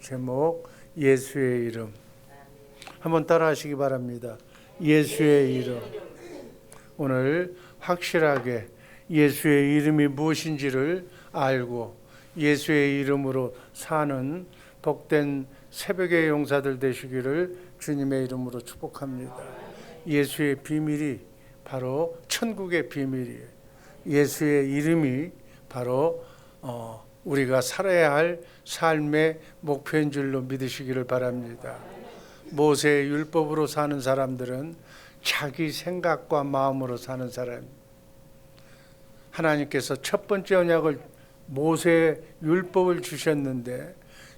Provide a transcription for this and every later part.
제목 예수의 이름 한번 따라하시기 바랍니다. 예수의 이름 오늘 확실하게 예수의 이름이 무엇인지를 알고 예수의 이름으로 사는 복된 새벽의 용사들 되시기를 주님의 이름으로 축복합니다. 예수의 비밀이 바로 천국의 비밀이에요. 예수의 이름이 바로 어, 우리가 살아야 할 삶의 목표인 줄로 믿으시기를 바랍니다. 모세의 율법으로 사는 사람들은 자기 생각과 마음으로 사는 사람. 하나님께서 첫 번째 언약을 모세의 율법을 주셨는데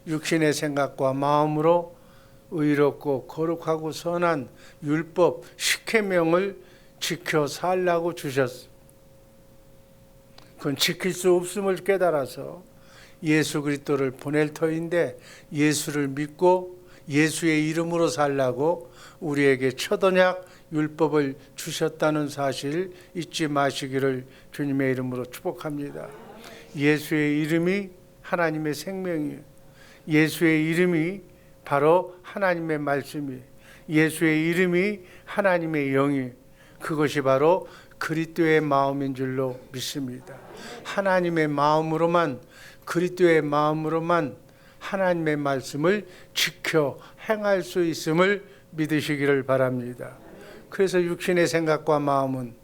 육신의 생각과 마음으로 의롭고 거룩하고 선한 율법 십계명을 지켜 살라고 주셨어. 그건 지킬 수 없음을 깨달아서 예수 그리스도를 보낼 터인데 예수를 믿고 예수의 이름으로 살라고 우리에게 첫 언약 율법을 주셨다는 사실 잊지 마시기를 주님의 이름으로 축복합니다. 예수의 이름이 하나님의 생명이에요. 예수의 이름이 바로 하나님의 말씀이 예수의 이름이 하나님의 영이 그것이 바로 그리스도의 마음인 줄로 믿습니다. 하나님의 마음으로만 그리스도의 마음으로만 하나님의 말씀을 지켜 행할 수 있음을 믿으시기를 바랍니다. 그래서 육신의 생각과 마음은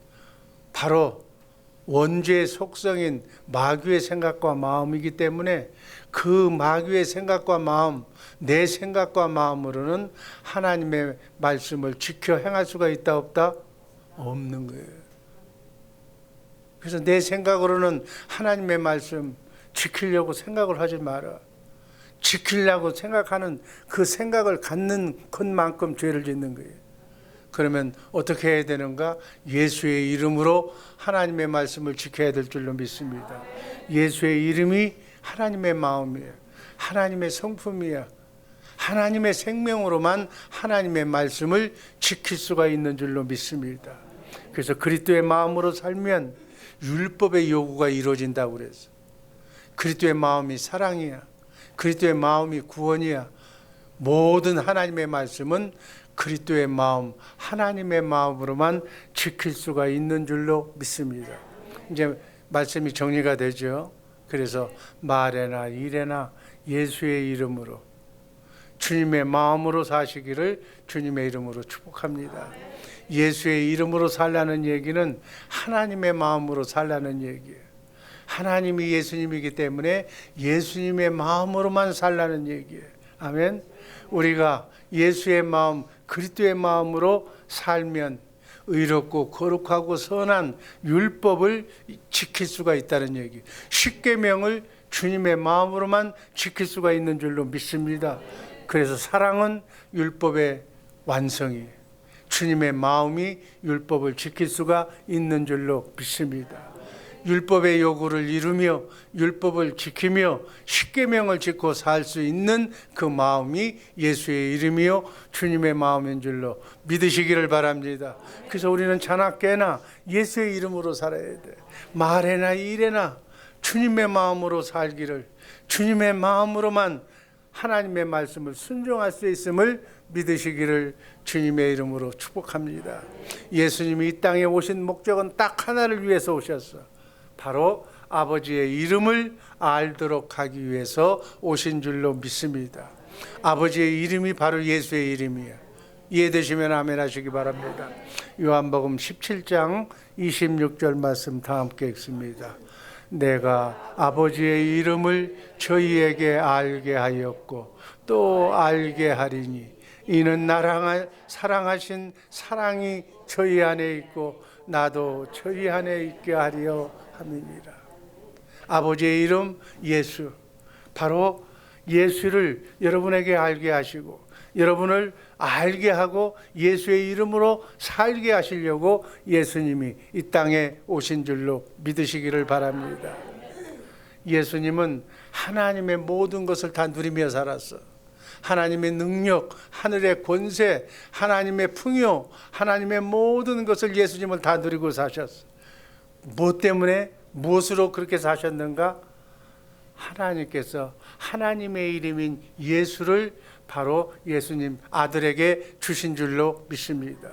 바로 원죄의 속성인 마귀의 생각과 마음이기 때문에 그 마귀의 생각과 마음, 내 생각과 마음으로는 하나님의 말씀을 지켜 행할 수가 있다 없다? 없는 거예요. 그래서 내 생각으로는 하나님의 말씀 지키려고 생각을 하지 마라. 지키려고 생각하는 그 생각을 갖는 것만큼 죄를 짓는 거예요. 그러면 어떻게 해야 되는가? 예수의 이름으로 하나님의 말씀을 지켜야 될 줄로 믿습니다. 예수의 이름이 하나님의 마음이에요. 하나님의 성품이야. 하나님의 생명으로만 하나님의 말씀을 지킬 수가 있는 줄로 믿습니다. 그래서 그리스도의 마음으로 살면 율법의 요구가 이루어진다고 그랬어. 그리스도의 마음이 사랑이야. 그리스도의 마음이 구원이야. 모든 하나님의 말씀은 그리스도의 마음, 하나님의 마음으로만 지킬 수가 있는 줄로 믿습니다. 이제 말씀이 정리가 되죠. 그래서 말에나 일에나 예수의 이름으로 주님의 마음으로 사시기를 주님의 이름으로 축복합니다. 예수의 이름으로 살라는 얘기는 하나님의 마음으로 살라는 얘기예요. 하나님이 예수님이기 때문에 예수님의 마음으로만 살라는 얘기예요. 아멘. 우리가 예수의 마음, 그리스도의 마음으로 살면 의롭고 거룩하고 선한 율법을 지킬 수가 있다는 얘기. 십계명을 주님의 마음으로만 지킬 수가 있는 줄로 믿습니다. 그래서 사랑은 율법의 완성이에요. 주님의 마음이 율법을 지킬 수가 있는 줄로 믿습니다. 율법의 요구를 이루며 율법을 지키며 십계명을 짓고 살 수 있는 그 마음이 예수의 이름이요 주님의 마음인 줄로 믿으시기를 바랍니다. 그래서 우리는 자나 깨나 예수의 이름으로 살아야 돼. 말에나 일에나 주님의 마음으로 살기를 주님의 마음으로만 하나님의 말씀을 순종할 수 있음을 믿으시기를 주님의 이름으로 축복합니다. 예수님이 이 땅에 오신 목적은 딱 하나를 위해서 오셨어. 바로 아버지의 이름을 알도록 하기 위해서 오신 줄로 믿습니다. 아버지의 이름이 바로 예수의 이름이에요. 이해되시면 아멘 하시기 바랍니다. 요한복음 17장 26절 말씀 다 함께 읽습니다. 내가 아버지의 이름을 저희에게 알게 하였고 또 알게 하리니 이는 나랑 사랑하신 사랑이 저희 안에 있고 나도 저희 안에 있게 하리요 함이니라. 아버지의 이름 예수 바로 예수를 여러분에게 알게 하시고 여러분을 알게 하고 예수의 이름으로 살게 하시려고 예수님이 이 땅에 오신 줄로 믿으시기를 바랍니다. 예수님은 하나님의 모든 것을 다 누리며 살았어. 하나님의 능력, 하늘의 권세, 하나님의 풍요, 하나님의 모든 것을 예수님을 다 누리고 사셨어. 뭐 때문에 무엇으로 그렇게 사셨는가? 하나님께서 하나님의 이름인 예수를 바로 예수님 아들에게 주신 줄로 믿습니다.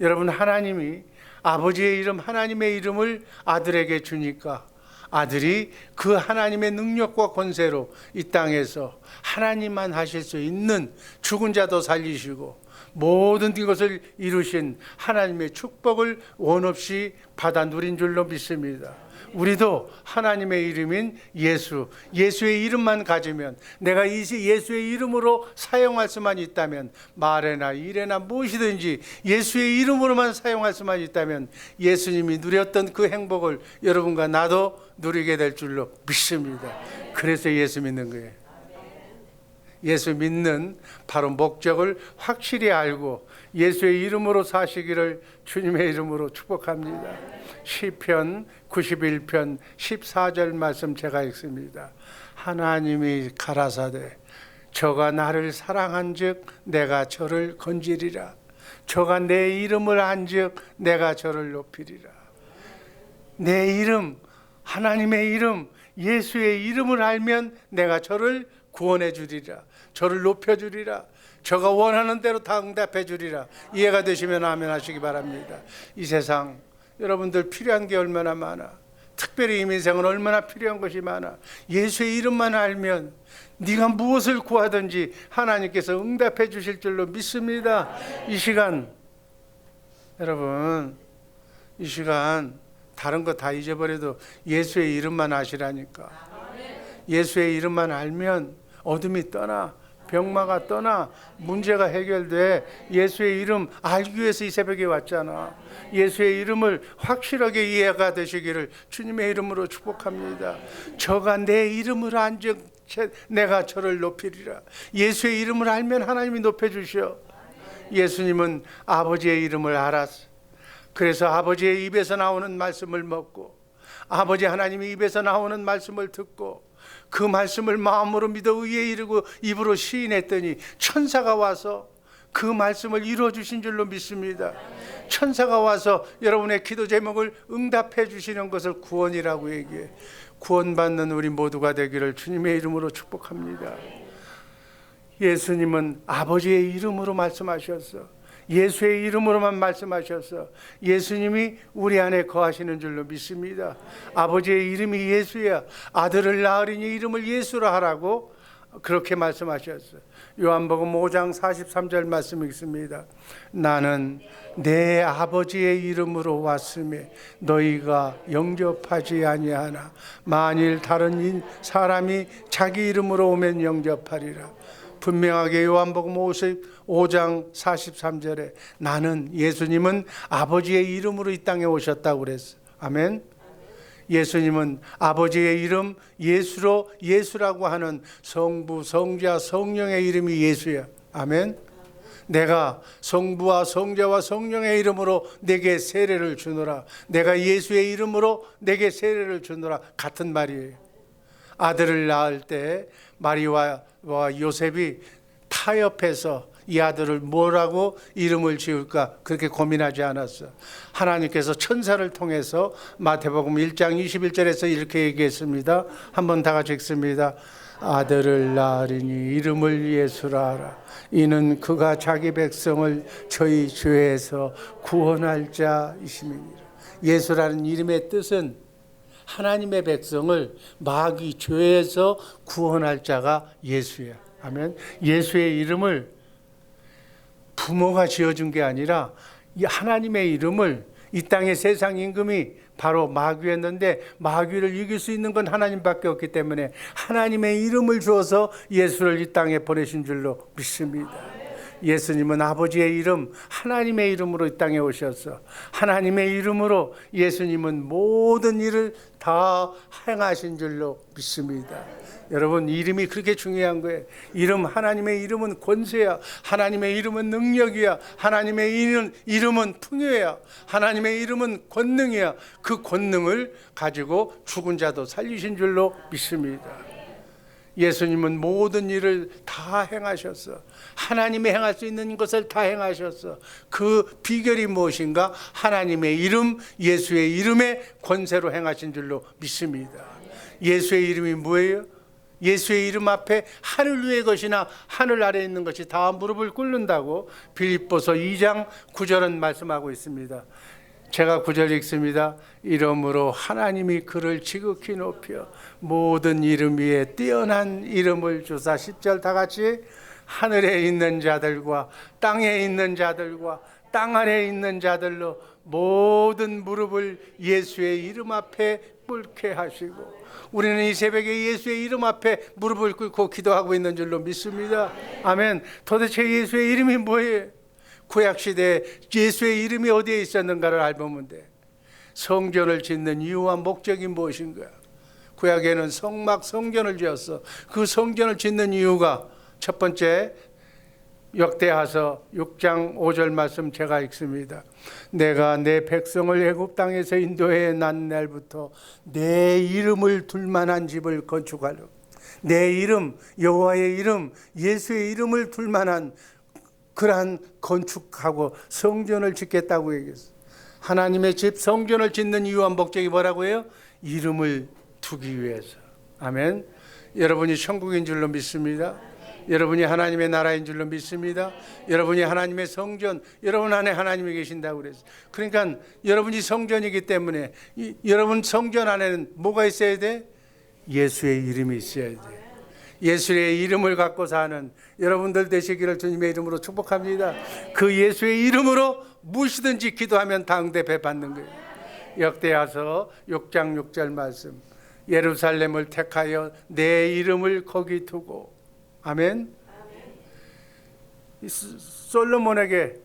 여러분 하나님이 아버지의 이름 하나님의 이름을 아들에게 주니까 아들이 그 하나님의 능력과 권세로 이 땅에서 하나님만 하실 수 있는 죽은 자도 살리시고 모든 것을 이루신 하나님의 축복을 원 없이 받아 누린 줄로 믿습니다. 우리도 하나님의 이름인 예수, 예수의 이름만 가지면 내가 이 예수의 이름으로 사용할 수만 있다면 말에나 일에나 무엇이든지 예수의 이름으로만 사용할 수만 있다면 예수님이 누렸던 그 행복을 여러분과 나도 누리게 될 줄로 믿습니다. 그래서 예수 믿는 거예요. 예수 믿는 바로 목적을 확실히 알고 예수의 이름으로 사시기를 주님의 이름으로 축복합니다. 시편 91편 14절 말씀 제가 읽습니다. 하나님이 가라사대 저가 나를 사랑한즉 내가 저를 건지리라. 저가 내 이름을 한즉 내가 저를 높이리라. 내 이름 하나님의 이름 예수의 이름을 알면 내가 저를 구원해 주리라. 저를 높여 주리라. 저가 원하는 대로 다 응답해 주리라. 이해가 되시면 아멘 하시기 바랍니다. 이 세상 여러분들 필요한 게 얼마나 많아. 특별히 이 인생은 얼마나 필요한 것이 많아. 예수의 이름만 알면 네가 무엇을 구하든지 하나님께서 응답해 주실 줄로 믿습니다. 이 시간 여러분 이 시간 다른 거 다 잊어버려도 예수의 이름만 아시라니까. 예수의 이름만 알면 어둠이 떠나 병마가 떠나 문제가 해결돼 예수의 이름 알기 위해서 이 새벽에 왔잖아. 예수의 이름을 확실하게 이해가 되시기를 주님의 이름으로 축복합니다. 저가 내 이름을 안즉 내가 저를 높이리라. 예수의 이름을 알면 하나님이 높여 주셔. 예수님은 아버지의 이름을 알았어. 그래서 아버지의 입에서 나오는 말씀을 먹고 아버지 하나님의 입에서 나오는 말씀을 듣고 그 말씀을 마음으로 믿어 의에 이르고 입으로 시인했더니 천사가 와서 그 말씀을 이루어 주신 줄로 믿습니다. 천사가 와서 여러분의 기도 제목을 응답해 주시는 것을 구원이라고 얘기해. 구원받는 우리 모두가 되기를 주님의 이름으로 축복합니다. 예수님은 아버지의 이름으로 말씀하셨어. 예수의 이름으로만 말씀하셔서 예수님이 우리 안에 거하시는 줄로 믿습니다. 아버지의 이름이 예수야. 아들을 낳으리니 이름을 예수라 하라고 그렇게 말씀하셨어요. 요한복음 5장 43절 말씀 읽습니다. 나는 내 아버지의 이름으로 왔음에 너희가 영접하지 아니하나 만일 다른 사람이 자기 이름으로 오면 영접하리라. 분명하게 요한복음 55장 43절에 나는 예수님은 아버지의 이름으로 이 땅에 오셨다고 그랬어. 아멘. 예수님은 아버지의 이름 예수로 예수라고 하는 성부, 성자, 성령의 이름이 예수야. 아멘. 내가 성부와 성자와 성령의 이름으로 내게 세례를 주노라. 내가 예수의 이름으로 내게 세례를 주노라. 같은 말이에요. 아들을 낳을 때 마리와 요셉이 타협해서 이 아들을 뭐라고 이름을 지을까 그렇게 고민하지 않았어. 하나님께서 천사를 통해서 마태복음 1장 21절에서 이렇게 얘기했습니다. 한번 다 같이 읽습니다. 아들을 낳으리니 이름을 예수라 하라. 이는 그가 자기 백성을 저희 죄에서 구원할 자이심이니라. 예수라는 이름의 뜻은 하나님의 백성을 마귀 죄에서 구원할 자가 예수야. 아멘. 예수의 이름을 부모가 지어준 게 아니라 이 하나님의 이름을 이 땅의 세상 임금이 바로 마귀였는데 마귀를 이길 수 있는 건 하나님밖에 없기 때문에 하나님의 이름을 주어서 예수를 이 땅에 보내신 줄로 믿습니다. 예수님은 아버지의 이름, 하나님의 이름으로 이 땅에 오셔서 하나님의 이름으로 예수님은 모든 일을 다 행하신 줄로 믿습니다. 여러분 이름이 그렇게 중요한 거예요. 이름 하나님의 이름은 권세야. 하나님의 이름은 능력이야. 하나님의 이름, 이름은 풍요야. 하나님의 이름은 권능이야. 그 권능을 가지고 죽은 자도 살리신 줄로 믿습니다. 예수님은 모든 일을 다 행하셨어. 하나님이 행할 수 있는 것을 다 행하셨어. 그 비결이 무엇인가? 하나님의 이름, 예수의 이름의 권세로 행하신 줄로 믿습니다. 예수의 이름이 뭐예요? 예수의 이름 앞에 하늘 위의 것이나 하늘 아래에 있는 것이 다 무릎을 꿇는다고 빌립보서 2장 9절은 말씀하고 있습니다. 제가 구절 읽습니다. 이름으로 하나님이 그를 지극히 높여 모든 이름 위에 뛰어난 이름을 주사 10절 다 같이 하늘에 있는 자들과 땅에 있는 자들과 땅 아래에 있는 자들로 모든 무릎을 예수의 이름 앞에 꿇게 하시고 우리는 이 새벽에 예수의 이름 앞에 무릎을 꿇고 기도하고 있는 줄로 믿습니다. 아멘. 도대체 예수의 이름이 뭐예요? 구약 시대에 예수의 이름이 어디에 있었는가를 알보면 돼. 성전을 짓는 이유와 목적이 무엇인가? 구약에는 성막 성전을 지었어. 그 성전을 짓는 이유가 첫 번째 역대하서 6장 5절 말씀 제가 읽습니다. 내가 내 백성을 애굽 땅에서 인도해 난 날부터 내 이름을 둘 만한 집을 건축하려. 내 이름 여호와의 이름 예수의 이름을 둘 만한 그러한 건축하고 성전을 짓겠다고 얘기했어. 하나님의 집 성전을 짓는 이유와 목적이 뭐라고 해요? 이름을 두기 위해서. 아멘. 여러분이 천국인 줄로 믿습니다. 여러분이 하나님의 나라인 줄로 믿습니다. 여러분이 하나님의 성전, 여러분 안에 하나님이 계신다고 그랬어요. 그러니까 여러분이 성전이기 때문에 이, 여러분 성전 안에는 뭐가 있어야 돼? 예수의 이름이 있어야 돼. 예수의 이름을 갖고 사는 여러분들 되시기를 주님의 이름으로 축복합니다. 그 예수의 이름으로 무엇이든지 기도하면 당대배 받는 거예요. 역대하서 6장 6절 말씀. 예루살렘을 택하여 내 이름을 거기 두고 아멘. 솔로몬에게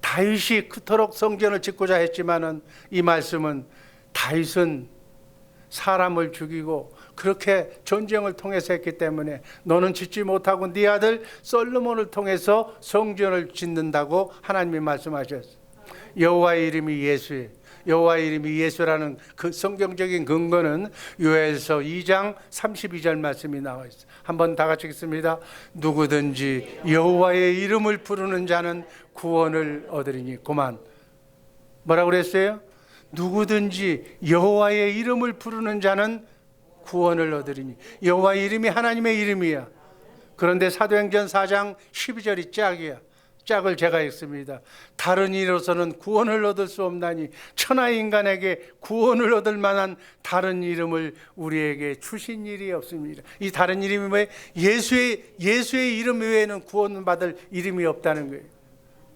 다윗이 그토록 성전을 짓고자 했지만은 이 말씀은 다윗은 사람을 죽이고 그렇게 전쟁을 통해서 했기 때문에 너는 짓지 못하고 네 아들 솔로몬을 통해서 성전을 짓는다고 하나님이 말씀하셨어요. 여호와의 이름이 예수예요. 여호와의 이름이 예수라는 그 성경적인 근거는 요엘서 2장 32절 말씀이 나와 있어요. 한번 다 같이 읽습니다. 누구든지 여호와의 이름을 부르는 자는 구원을 얻으리니 그만. 뭐라고 그랬어요? 누구든지 여호와의 이름을 부르는 자는 구원을 얻으리니 여호와의 이름이 하나님의 이름이야. 그런데 사도행전 4장 12절이 짝이야. 짝을 제가 읽습니다. 다른 이로서는 구원을 얻을 수 없나니 천하 인간에게 구원을 얻을 만한 다른 이름을 우리에게 주신 일이 없습니다. 이 다른 이름이 뭐예요? 예수의 예수의 이름 외에는 구원을 받을 이름이 없다는 거예요.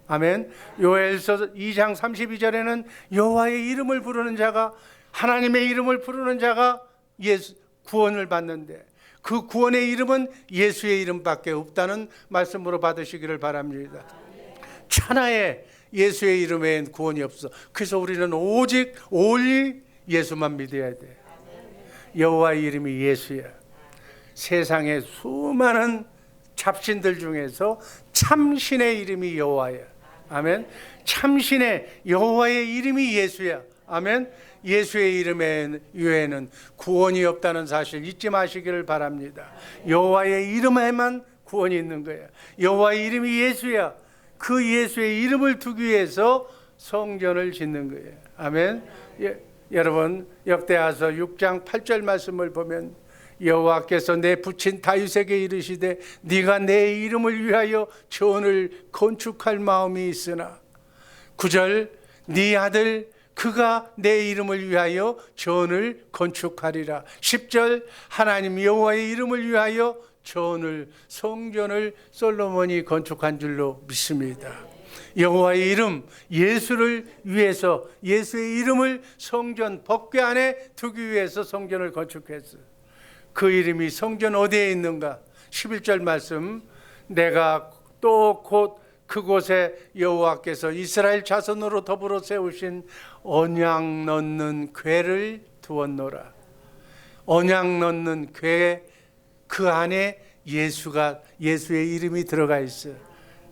아멘. 요엘서 2장 32절에는 여호와의 이름을 부르는 자가 하나님의 이름을 부르는 자가 예수 구원을 받는데 그 구원의 이름은 예수의 이름밖에 없다는 말씀으로 받으시기를 바랍니다. 천하에 예수의 이름엔 구원이 없어. 그래서 우리는 오직 올리 예수만 믿어야 돼. 여호와의 이름이 예수야. 세상에 수많은 잡신들 중에서 참신의 이름이 여호와야. 아멘. 참신의 여호와의 이름이 예수야. 아멘. 예수의 이름에 외에는 구원이 없다는 사실 잊지 마시기를 바랍니다. 여호와의 이름에만 구원이 있는 거야. 여호와의 이름이 예수야. 그 예수의 이름을 두기 위해서 성전을 짓는 거예요. 아멘. 예, 여러분 역대하서 6장 8절 말씀을 보면 여호와께서 내 부친 다윗에게 이르시되 네가 내 이름을 위하여 전을 건축할 마음이 있으나 9절 네 아들 그가 내 이름을 위하여 전을 건축하리라 10절 하나님 여호와의 이름을 위하여 전을 성전을 솔로몬이 건축한 줄로 믿습니다. 여호와의 이름 예수를 위해서 예수의 이름을 성전 법궤 안에 두기 위해서 성전을 건축했어요. 그 이름이 성전 어디에 있는가? 11절 말씀 내가 또 곧 그곳에 여호와께서 이스라엘 자손으로 더불어 세우신 언약 넣는 궤를 두었노라. 언약 넣는 궤 그 안에 예수가 예수의 이름이 들어가 있어.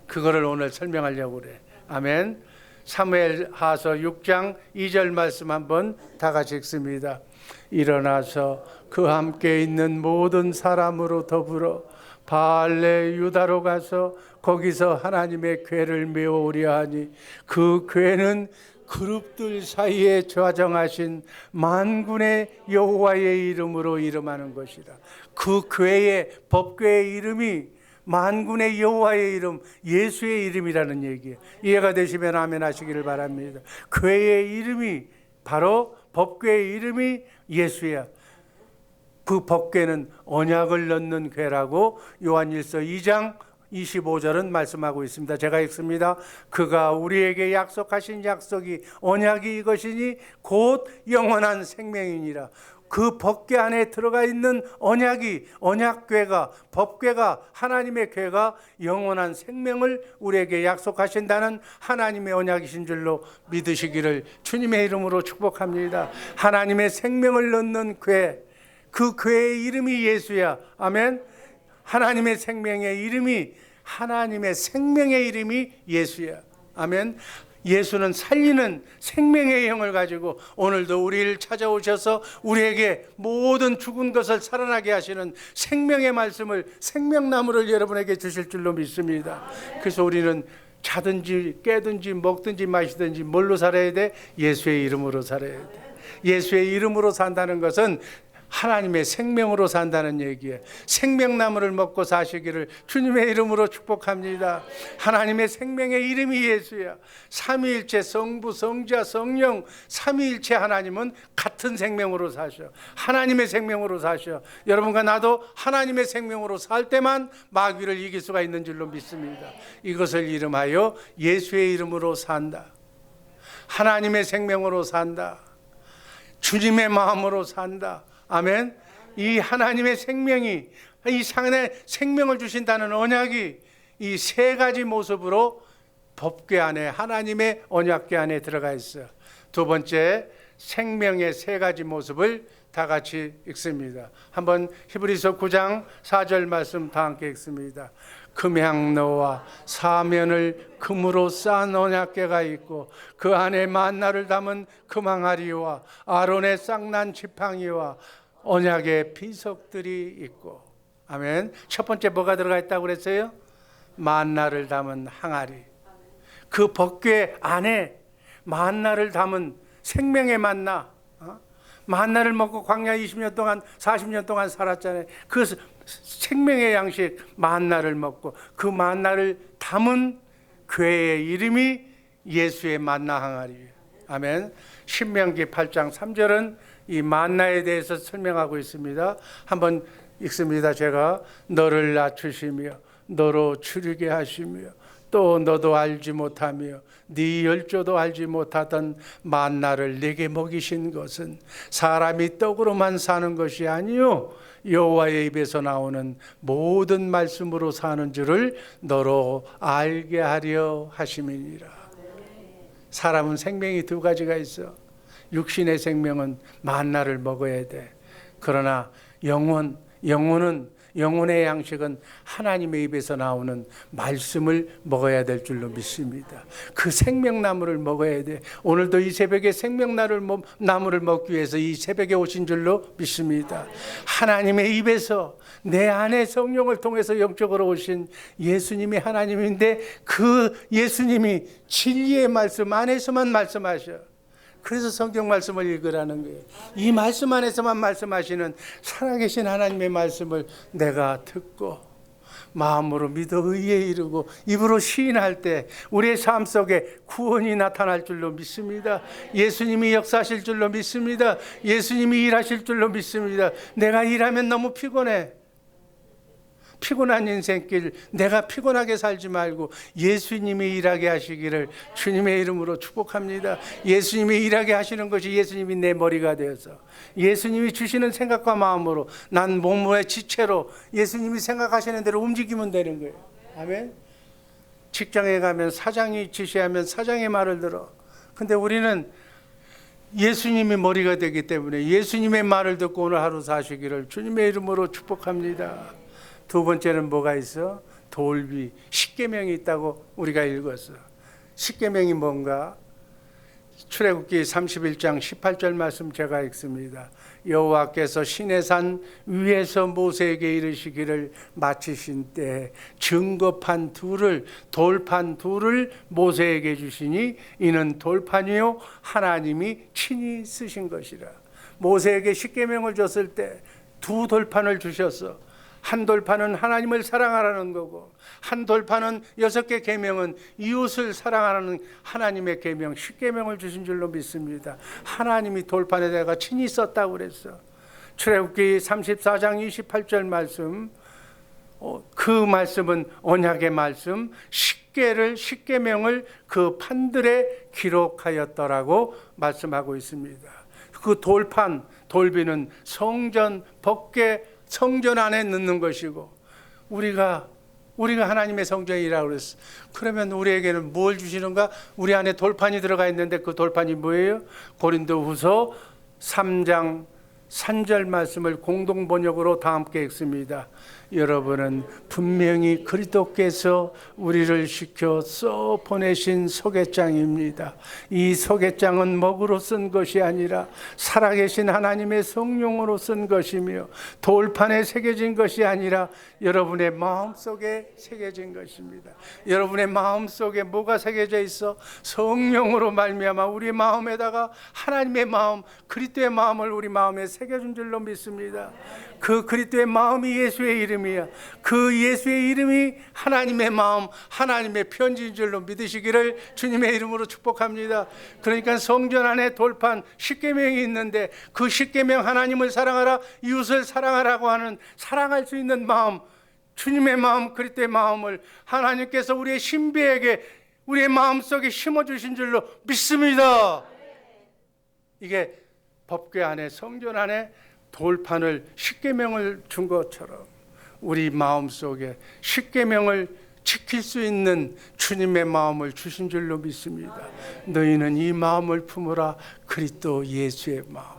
그거를 오늘 설명하려고 그래. 아멘. 사무엘 하서 6장 2절 말씀 한번 다 같이 읽습니다. 일어나서 그 함께 있는 모든 사람으로 더불어 바알레 유다로 가서 거기서 하나님의 궤를 메우려 하니 그 궤는 그룹들 사이에 좌정하신 만군의 여호와의 이름으로 이름하는 것이라. 그 교회의 법궤의 이름이 만군의 여호와의 이름, 예수의 이름이라는 얘기예요. 이해가 되시면 아멘 하시기를 바랍니다. 교회의 이름이 바로 법궤의 이름이 예수야. 그 법궤는 언약을 넣는 궤라고 요한일서 2장 25절은 말씀하고 있습니다. 제가 읽습니다. 그가 우리에게 약속하신 약속이 언약이 이것이니 곧 영원한 생명이니라. 그 법궤 안에 들어가 있는 언약이 언약궤가 법궤가 하나님의 궤가 영원한 생명을 우리에게 약속하신다는 하나님의 언약이신 줄로 믿으시기를 주님의 이름으로 축복합니다. 하나님의 생명을 넣는 궤, 그 궤의 이름이 예수야. 아멘. 하나님의 생명의 이름이 하나님의 생명의 이름이 예수야. 아멘. 예수는 살리는 생명의 영을 가지고 오늘도 우리를 찾아오셔서 우리에게 모든 죽은 것을 살아나게 하시는 생명의 말씀을 생명나무를 여러분에게 주실 줄로 믿습니다. 그래서 우리는 자든지 깨든지 먹든지 마시든지 뭘로 살아야 돼? 예수의 이름으로 살아야 돼. 예수의 이름으로 산다는 것은 하나님의 생명으로 산다는 얘기예요. 생명나무를 먹고 사시기를 주님의 이름으로 축복합니다. 하나님의 생명의 이름이 예수야. 삼위일체 성부, 성자, 성령 삼위일체 하나님은 같은 생명으로 사셔. 하나님의 생명으로 사셔. 여러분과 나도 하나님의 생명으로 살 때만 마귀를 이길 수가 있는 줄로 믿습니다. 이것을 이름하여 예수의 이름으로 산다. 하나님의 생명으로 산다. 주님의 마음으로 산다. 아멘. 이 하나님의 생명이 이 상에 생명을 주신다는 언약이 이 세 가지 모습으로 법궤 안에 하나님의 언약궤 안에 들어가 있어. 두 번째 생명의 세 가지 모습을 다 같이 읽습니다. 한번 히브리서 9장 4절 말씀 다 함께 읽습니다. 금향로와 사면을 금으로 쌓은 언약궤가 있고 그 안에 만나를 담은 금항아리와 아론의 쌍난 지팡이와 언약의 비석들이 있고 아멘. 첫 번째 뭐가 들어가 있다고 그랬어요? 만나를 담은 항아리. 그 법궤 안에 만나를 담은 생명의 만나. 어? 만나를 먹고 광야 20년 동안 40년 동안 살았잖아요. 그 생명의 양식 만나를 먹고 그 만나를 담은 괴의 이름이 예수의 만나 항아리예요. 아멘. 신명기 8장 3절은 이 만나에 대해서 설명하고 있습니다. 한번 읽습니다. 제가 너를 낮추시며 너로 추리게 하시며 또 너도 알지 못하며 네 열조도 알지 못하던 만나를 내게 먹이신 것은 사람이 떡으로만 사는 것이 아니요 여호와의 입에서 나오는 모든 말씀으로 사는 줄을 너로 알게 하려 하심이니라. 사람은 생명이 두 가지가 있어. 육신의 생명은 만나를 먹어야 돼. 그러나 영혼 영혼은 영혼의 양식은 하나님의 입에서 나오는 말씀을 먹어야 될 줄로 믿습니다. 그 생명나무를 먹어야 돼. 오늘도 이 새벽에 생명나무를 먹기 위해서 이 새벽에 오신 줄로 믿습니다. 하나님의 입에서 내 안에 성령을 통해서 영적으로 오신 예수님이 하나님인데 그 예수님이 진리의 말씀 안에서만 말씀하셔. 그래서 성경 말씀을 읽으라는 거예요. 이 말씀 안에서만 말씀하시는 살아계신 하나님의 말씀을 내가 듣고 마음으로 믿어 의에 이르고 입으로 시인할 때 우리의 삶 속에 구원이 나타날 줄로 믿습니다. 예수님이 역사하실 줄로 믿습니다. 예수님이 일하실 줄로 믿습니다. 내가 일하면 너무 피곤해. 피곤한 인생길 내가 피곤하게 살지 말고 예수님이 일하게 하시기를 주님의 이름으로 축복합니다. 예수님이 일하게 하시는 것이 예수님이 내 머리가 되어서 예수님이 주시는 생각과 마음으로 난 몸의 지체로 예수님이 생각하시는 대로 움직이면 되는 거예요. 아멘. 직장에 가면 사장이 지시하면 사장의 말을 들어. 근데 우리는 예수님이 머리가 되기 때문에 예수님의 말을 듣고 오늘 하루 사시기를 주님의 이름으로 축복합니다. 두 번째는 뭐가 있어? 돌비 십계명이 있다고 우리가 읽었어. 십계명이 뭔가? 출애굽기 31장 18절 말씀 제가 읽습니다. 여호와께서 시내산 위에서 모세에게 이르시기를 마치신 때 증거판 둘을 돌판 둘을 모세에게 주시니 이는 돌판이요 하나님이 친히 쓰신 것이라. 모세에게 십계명을 줬을 때 두 돌판을 주셨어. 한 돌판은 하나님을 사랑하라는 거고 한 돌판은 여섯 개 계명은 이웃을 사랑하라는 하나님의 계명 십계명을 주신 줄로 믿습니다. 하나님이 돌판에다가 친히 썼다고 그랬어. 출애굽기 34장 28절 말씀 어, 그 말씀은 언약의 말씀 십계를 십계명을 그 판들에 기록하였더라고 말씀하고 있습니다. 그 돌판 돌비는 성전 법계 성전 안에 넣는 것이고 우리가 우리가 하나님의 성전이라고 그랬어. 그러면 우리에게는 뭘 주시는가? 우리 안에 돌판이 들어가 있는데 그 돌판이 뭐예요? 고린도후서 3장 3절 말씀을 공동 번역으로 다 함께 읽습니다. 여러분은 분명히 그리스도께서 우리를 시켜 써 보내신 소개장입니다. 이 소개장은 먹으로 쓴 것이 아니라 살아계신 하나님의 성령으로 쓴 것이며 돌판에 새겨진 것이 아니라 여러분의 마음 속에 새겨진 것입니다. 여러분의 마음 속에 뭐가 새겨져 있어? 성령으로 말미암아 우리 마음에다가 하나님의 마음, 그리스도의 마음을 우리 마음에 새겨준 줄로 믿습니다. 그 그리스도의 마음이 예수의 이름이야. 그 예수의 이름이 하나님의 마음, 하나님의 편지인 줄로 믿으시기를 주님의 이름으로 축복합니다. 그러니까 성전 안에 돌판 십계명이 있는데 그 십계명 하나님을 사랑하라, 이웃을 사랑하라고 하는 사랑할 수 있는 마음, 주님의 마음, 그리스도의 마음을 하나님께서 우리의 신비에게 우리의 마음 속에 심어 주신 줄로 믿습니다. 이게 법궤 안에 성전 안에 돌판을 십계명을 준 것처럼 우리 마음 속에 십계명을 지킬 수 있는 주님의 마음을 주신 줄로 믿습니다. 너희는 이 마음을 품으라 그리스도 예수의 마음.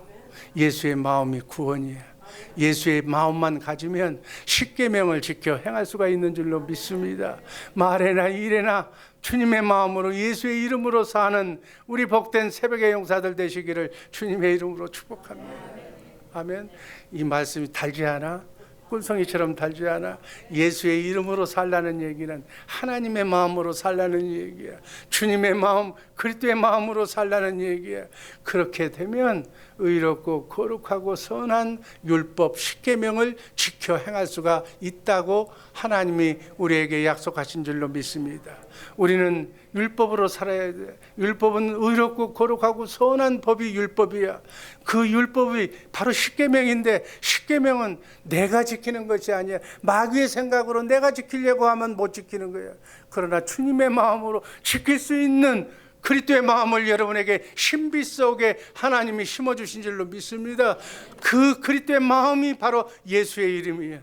예수의 마음이 구원이야. 예수의 마음만 가지면 십계명을 지켜 행할 수가 있는 줄로 믿습니다. 말에나 일에나 주님의 마음으로 예수의 이름으로 사는 우리 복된 새벽의 용사들 되시기를 주님의 이름으로 축복합니다. 아멘. 이 말씀이 달지 않아? 꿀성이처럼 달지 않아? 예수의 이름으로 살라는 얘기는 하나님의 마음으로 살라는 얘기야. 주님의 마음, 그리스도의 마음으로 살라는 얘기야. 그렇게 되면 의롭고 거룩하고 선한 율법 십계명을 지켜 행할 수가 있다고 하나님이 우리에게 약속하신 줄로 믿습니다. 우리는 율법으로 살아야 돼. 율법은 의롭고 거룩하고 선한 법이 율법이야. 그 율법이 바로 십계명인데 십계명은 내가 지키는 것이 아니야. 마귀의 생각으로 내가 지키려고 하면 못 지키는 거야. 그러나 주님의 마음으로 지킬 수 있는 그리스도의 마음을 여러분에게 신비 속에 하나님이 심어 주신 줄로 믿습니다. 그 그리스도의 마음이 바로 예수의 이름이야.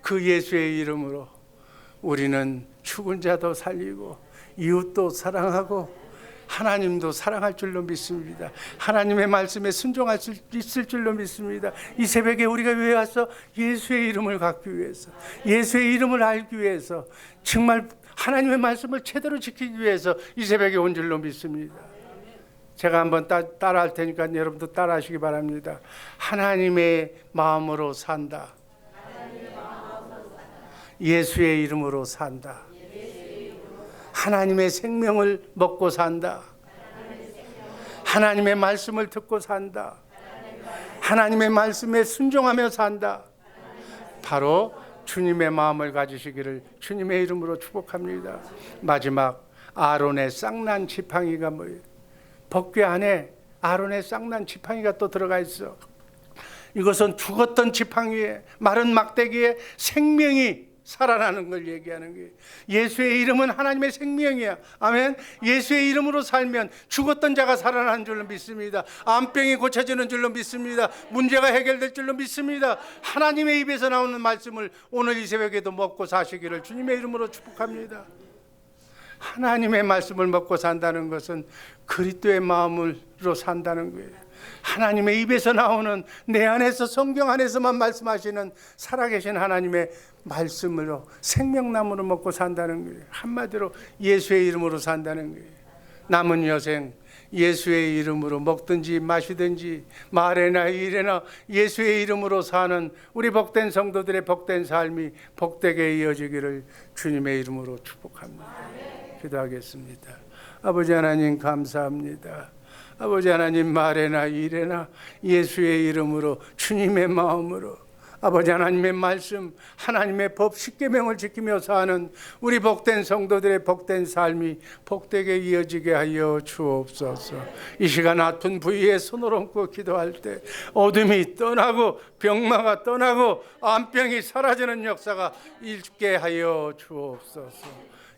그 예수의 이름으로 우리는 죽은 자도 살리고 이웃도 사랑하고 하나님도 사랑할 줄로 믿습니다. 하나님의 말씀에 순종할 수 있을 줄로 믿습니다. 이 새벽에 우리가 왜 왔어? 예수의 이름을 갖기 위해서, 예수의 이름을 알기 위해서, 정말 하나님의 말씀을 제대로 지키기 위해서 이 새벽에 온 줄로 믿습니다. 제가 한번 따, 따라 할 테니까 여러분도 따라 하시기 바랍니다. 하나님의 마음으로 산다. 예수의 이름으로 산다. 하나님의 생명을 먹고 산다. 하나님의 말씀을 듣고 산다. 하나님의 말씀에 순종하며 산다. 바로 주님의 마음을 가지시기를 주님의 이름으로 축복합니다. 마지막 아론의 쌍난 지팡이가 뭐예요? 법궤 안에 아론의 쌍난 지팡이가 또 들어가 있어. 이것은 죽었던 지팡이에 마른 막대기에 생명이 살아나는 걸 얘기하는 거예요. 예수의 이름은 하나님의 생명이야. 아멘. 예수의 이름으로 살면 죽었던 자가 살아나는 줄로 믿습니다. 암병이 고쳐지는 줄로 믿습니다. 문제가 해결될 줄로 믿습니다. 하나님의 입에서 나오는 말씀을 오늘 이 새벽에도 먹고 사시기를 주님의 이름으로 축복합니다. 하나님의 말씀을 먹고 산다는 것은 그리스도의 마음으로 산다는 거예요. 하나님의 입에서 나오는 내 안에서 성경 안에서만 말씀하시는 살아계신 하나님의 말씀으로 생명나무를 먹고 산다는 거예요. 한마디로 예수의 이름으로 산다는 거예요. 남은 여생 예수의 이름으로 먹든지 마시든지 말에나 일에나 예수의 이름으로 사는 우리 복된 성도들의 복된 삶이 복되게 이어지기를 주님의 이름으로 축복합니다. 기도하겠습니다. 아버지 하나님 감사합니다. 아버지 하나님 말에나 일에나 예수의 이름으로 주님의 마음으로 아버지 하나님의 말씀 하나님의 법 십계명을 지키며 사는 우리 복된 성도들의 복된 삶이 복되게 이어지게 하여 주옵소서. 이 시간 아픈 부위에 손을 얹고 기도할 때 어둠이 떠나고 병마가 떠나고 암병이 사라지는 역사가 있게 하여 주옵소서.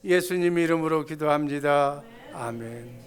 예수님 이름으로 기도합니다. 아멘.